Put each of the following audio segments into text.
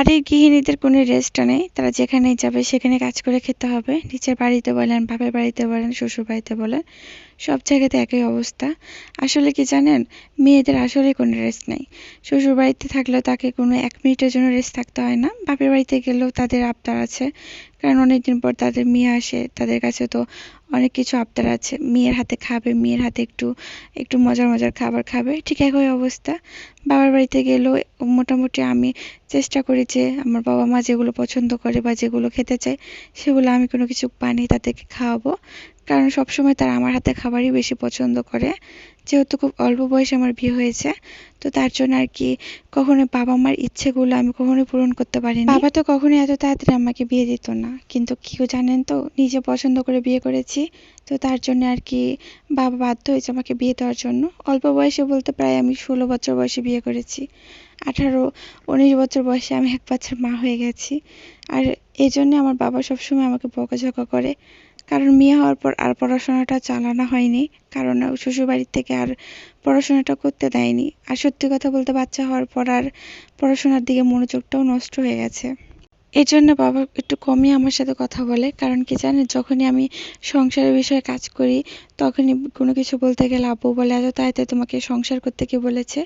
বাড়ির গৃহিণীদের কোনো রেস্ট নেই। তারা যেখানেই যাবে সেখানে কাজ করে খেতে হবে। নিচের বাড়িতে বলেন, বাপের বাড়িতে বলেন শ্বশুর বাড়িতে বলেন। সব জায়গাতে একই অবস্থা। আসলে কি জানেন, মেয়েদের আসলে কোনো রেস্ট নেই। শ্বশুর বাড়িতে থাকলেও তাকে কোনো এক মিনিটের জন্য রেস্ট থাকতে হয় না। বাপের বাড়িতে গেলেও তাদের আবদার আছে। কারণ অনেকদিন পর তাদের মেয়ে আসে, তাদের কাছে তো অনেক কিছু আবদার আছে। মেয়ের হাতে খাবে, মেয়ের হাতে একটু একটু মজার মজার খাবার খাবে। ঠিক একই অবস্থা। বাবার বাড়িতে গেলেও মোটামুটি আমি চেষ্টা করি যে আমার বাবা মা যেগুলো পছন্দ করে বা যেগুলো খেতে চায়, সেগুলো আমি কোনো কিছু বানিয়ে তাদেরকে খাওয়াবো। কারণ সবসময় তারা আমার হাতে খাবারই বেশি পছন্দ করে। যেহেতু খুব অল্প বয়সে আমার বিয়ে হয়েছে, তো তার জন্য আর কি কখনো বাবা মার ইচ্ছেগুলো আমি কখনোই পূরণ করতে পারিনি। বাবা তো কখনোই এত তাড়াতাড়ি আমাকে বিয়ে দিত না, কিন্তু কেউ জানেন তো, নিজে পছন্দ করে বিয়ে করেছি, তো তার জন্য আর কি বাবা বাধ্য হয়েছে আমাকে বিয়ে দেওয়ার জন্য। অল্প বয়সে বলতে প্রায় আমি ষোলো বছর বয়সে বিয়ে করেছি। আঠারো, উনিশ বছর বয়সে আমি এক বাচ্চার মা হয়ে গেছি। আর এই জন্যে আমার বাবা সবসময় আমাকে বকাঝকা করে। কারণ মেয়ে হওয়ার পর আর পড়াশোনাটা চালানো হয়নি, কারণ শ্বশুরবাড়ির থেকে আর পড়াশোনাটা করতে দেয়নি। আর সত্যি কথা বলতে বাচ্চা হওয়ার পর আর পড়াশোনার দিকে মনোযোগটাও নষ্ট হয়ে গেছে। এই জন্য বাবা একটু কমই আমার সাথে কথা বলে, কারণ কি জানেন, যখনই আমি সংসারের বিষয়ে কাজ করি তখনই কোনো কিছু বলতে গেলে আব্বু বলে এত তাইতে তোমাকে সংসার করতে কে বলেছে,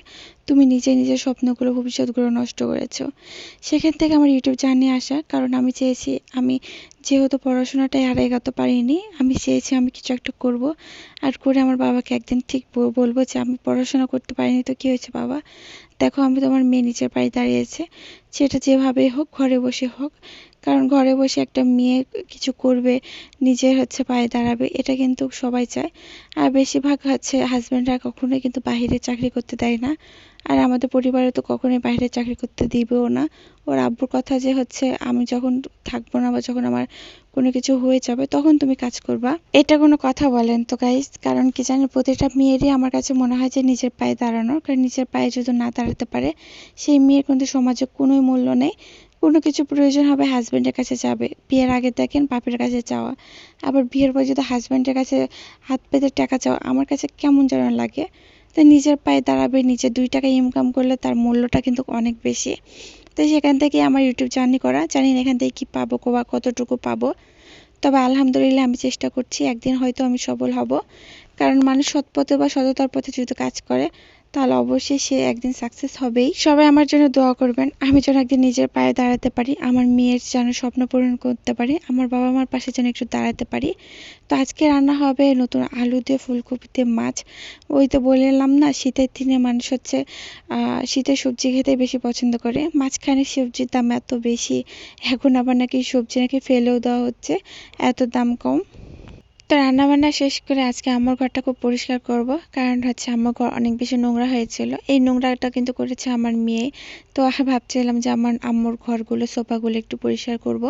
তুমি নিজে নিজের স্বপ্নগুলো ভবিষ্যৎগুলো নষ্ট করেছ। সেখান থেকে আমার ইউটিউব জার্নি আসা, কারণ আমি চেয়েছি, আমি যেহেতু পড়াশোনাটাই আর এগাতে পারিনি, আমি চেয়েছি আমি কিছু একটা করব। আর করে আমার বাবাকে একদিন ঠিক বলব যে, আমি পড়াশোনা করতে পারিনি তো কী হয়েছে বাবা? দেখো, আমি তোমার মেয়ে নিচের পায়ে দাঁড়িয়েছে, সেটা যেভাবেই হোক, ঘরে বসে হোক। কারণ ঘরে বসে একটা মেয়ে কিছু করবে, নিজের হচ্ছে পায়ে দাঁড়াবে, এটা কিন্তু সবাই চায় আর বেশিরভাগ হচ্ছে হাজব্যান্ডরা কখনোই কিন্তু বাহিরে চাকরি করতে দেয় না। আর আমাদের পরিবারে তো কখনোই বাইরে চাকরি করতে দিবেও না। ওর আব্বুর কথা যে হচ্ছে, আমি যখন থাকব না বা যখন আমার কোনো কিছু হয়ে যাবে, তখন তুমি কাজ করবা। এটা কোনো কথা বলেন তো গাইজ কারণ কি জানেন, প্রতিটা মেয়েরই আমার কাছে মনে হয় যে নিজের পায়ে দাঁড়ানোর। কারণ নিজের পায়ে যদি না দাঁড়াতে পারে, সেই মেয়ের কিন্তু সমাজে কোনোই মূল্য নেই। কোনো কিছু প্রয়োজন হবে হাজব্যান্ডের কাছে যাবে। বিয়ের আগে দেখেন বাপের কাছে যাওয়া। আবার বিয়ের পর যদি হাজব্যান্ডের কাছে হাত পেতে টাকা চাওয়া, আমার কাছে কেমন যেন লাগে। তো নিজের পায়ে দাঁড়াবে, নিজে দুই টাকা ইনকাম করলে তার মূল্যটা কিন্তু অনেক বেশি। তো সেখান থেকে আমার ইউটিউব জার্নি করা, জানি না এখান থেকে কী পাবো, বা কতটুকু পাবো। তবে আলহামদুলিল্লাহ আমি চেষ্টা করছি, একদিন হয়তো আমি সফল হব। কারণ মানুষ সৎ পথে বা সততার পথে যদি কাজ করে তাহলে অবশ্যই সে একদিন সাকসেস হবেই। সবাই আমার জন্য দোয়া করবেন। আমি যেন একদিন নিজের পায়ে দাঁড়াতে পারি, আমার মেয়ের যেন স্বপ্ন পূরণ করতে পারি, আমার বাবা মার পাশে যেন একটু দাঁড়াতে পারি। তো আজকে রান্না হবে নতুন আলু দিয়ে ফুলকপিতে মাছ। ওই তো বললাম না, শীতের দিনে মানুষ হচ্ছে শীতের সবজি খেতে বেশি পছন্দ করে। মাঝখানে সবজির দাম এত বেশি, এখন আবার নাকি সবজি নাকি ফেলেও দেওয়া হচ্ছে, এত দাম কম। তো রান্নাবান্না শেষ করে আজকে আমার ঘরটা খুব পরিষ্কার করব, কারণ হচ্ছে আমার ঘর অনেক বেশি নোংরা হয়েছিল। এই নোংরাটা কিন্তু করেছে আমার মেয়ে। তো ভাবছিলাম যে আমার আম্মুর ঘরগুলো, সোফাগুলো একটু পরিষ্কার করব।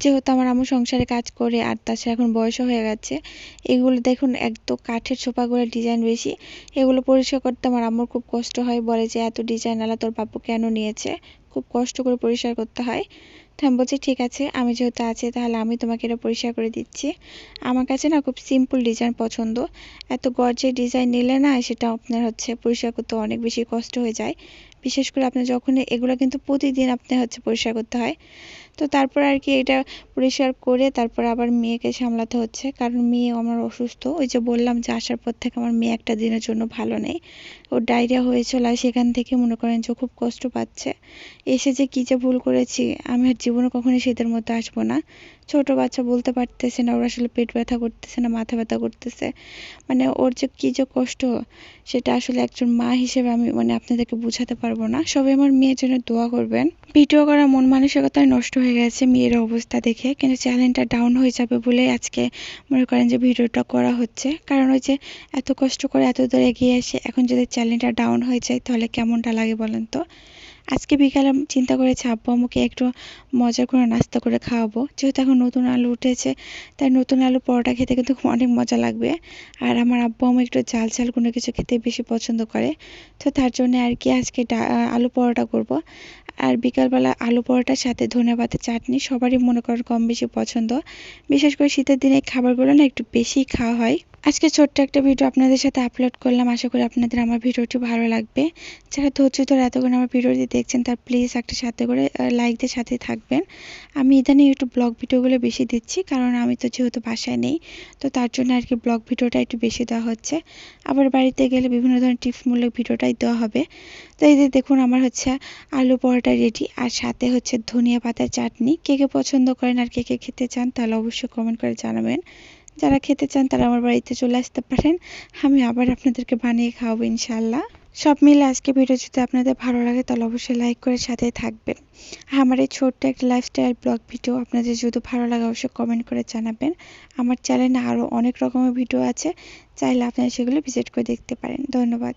যেহেতু আমার আম্মু সংসারে কাজ করে আর তাছাড়া এখন বয়সও হয়ে গেছে, এগুলো দেখুন একদম কাঠের সোফাগুলোর ডিজাইন বেশি। এগুলো পরিষ্কার করতে আমার আম্মুর খুব কষ্ট হয়, বলে যে এত ডিজাইন আলা তোর বাপু কেন নিয়েছে? খুব কষ্ট করে পরিষ্কার করতে হয়। আমি বলছি ঠিক আছে, আমি যেহেতু আছি তাহলে আমি তোমাকে এটা পরিষ্কার করে দিচ্ছি। আমার কাছে না খুব সিম্পল ডিজাইন পছন্দ। এত গর্জে ডিজাইন নিলে না সেটা আপনার হচ্ছে পরিষ্কার করতে অনেক বেশি কষ্ট হয়ে যায়। বিশেষ করে আপনার যখন এগুলো কিন্তু প্রতিদিন আপনার হচ্ছে পরিষ্কার করতে হয়। তো তারপর আর কি এটা পরিষ্কার করে তারপর আবার মেয়েকে সামলাতে হচ্ছে। কারণ মেয়ে আমার অসুস্থ। ওই যে বললাম যে আসার পর থেকে আমার মেয়ে একটা দিনের জন্য ভালো নেই। ওর ডায়রিয়া হয়েছিল আর সেখান থেকে মনে করেন যে খুব কষ্ট পাচ্ছে। এসে যে কী যে ভুল করেছি, আমি আর জীবনে কখনোই সেদের মধ্যে আসব না। ছোট বাচ্চা বলতে পারতেছে না, ওর আসলে পেট ব্যথা করতেছে না, মাথা ব্যথা করতেছে। মানে ওর যে কী যে কষ্ট, সেটা আসলে একজন মা হিসেবে আমি মানে আপনাদেরকে বোঝাতে পারব না। সবাই আমার মেয়ের জন্য দোয়া করবেন। ভিডিও করার মন মানসিকতায় নষ্ট হয়ে গেছে মেয়ের অবস্থা দেখে, কিন্তু চ্যানেলটা ডাউন হয়ে যাবে বলে আজকে মনে করেন যে ভিডিওটা করা হচ্ছে। কারণ ওই যে এত কষ্ট করে এত দূর এগিয়ে এসে এখন যদি চ্যানেলটা ডাউন হয়ে যায়, তাহলে কেমনটা লাগে বলেন তো? আজকে বিকালে চিন্তা করেছি, আব্বু, আম্মুকে একটু মজার করে নাস্তা করে খাওয়াবো। যেহেতু এখন নতুন আলু উঠেছে, তাই নতুন আলু পরোটা খেতে কিন্তু অনেক মজা লাগবে। আর আমার আব্বু আম্মু একটু ঝাল ঝাল কোনো কিছু খেতে বেশি পছন্দ করে। তো তার জন্য আর কি আজকে আলু পরোটা করব। আর বিকালবেলা আলু পরোটার সাথে ধনে চাটনি সবারই মনে করেন কম বেশি পছন্দ। বিশেষ করে শীতের দিনে খাবারগুলো না একটু বেশি খাওয়া হয়। আজকে ছোট্ট একটা ভিডিও আপনাদের সাথে আপলোড করলাম। আশা করি আপনাদের আমার ভিডিওটি ভালো লাগবে। যারা ধৈর্য ধরে এতক্ষণ আমার ভিডিওটি দেখছেন, তার প্লিজ একটা সাথে করে লাইক দিয়ে সাথে থাকবেন। আমি ইদানিং একটু ব্লগ ভিডিওগুলো বেশি দিচ্ছি, কারণ আমি তো যেহেতু বাসায় নেই, তো তার জন্য আর কি ব্লগ ভিডিওটা একটু বেশি দেওয়া হচ্ছে। আবার বাড়িতে গেলে বিভিন্ন ধরনের টিপসমূলক ভিডিওটাই দেওয়া হবে। তো এই যে দেখুন, আমার হচ্ছে আলু পরোটা রেডি আর সাথে হচ্ছে ধনিয়া পাতার চাটনি। কে কে পছন্দ করেন আর কে কে খেতে চান, তাহলে অবশ্যই কমেন্ট করে জানাবেন। যারা খেতে চান তারা আমার বাড়িতে চলে আসতে পারেন। আমি আবার আপনাদেরকে বানিয়ে খাওয়াবো ইনশাল্লাহ সব মিলে আজকে ভিডিও যদি আপনাদের ভালো লাগে তাহলে অবশ্যই লাইক করে সাথে থাকবেন। আমার এই ছোট্ট একটা লাইফস্টাইল ব্লগ ভিডিও আপনাদের যদি ভালো লাগে অবশ্যই কমেন্ট করে জানাবেন। আমার চ্যানেলে আরও অনেক রকমের ভিডিও আছে, চাইলে আপনারা সেগুলো ভিজিট করে দেখতে পারেন। ধন্যবাদ।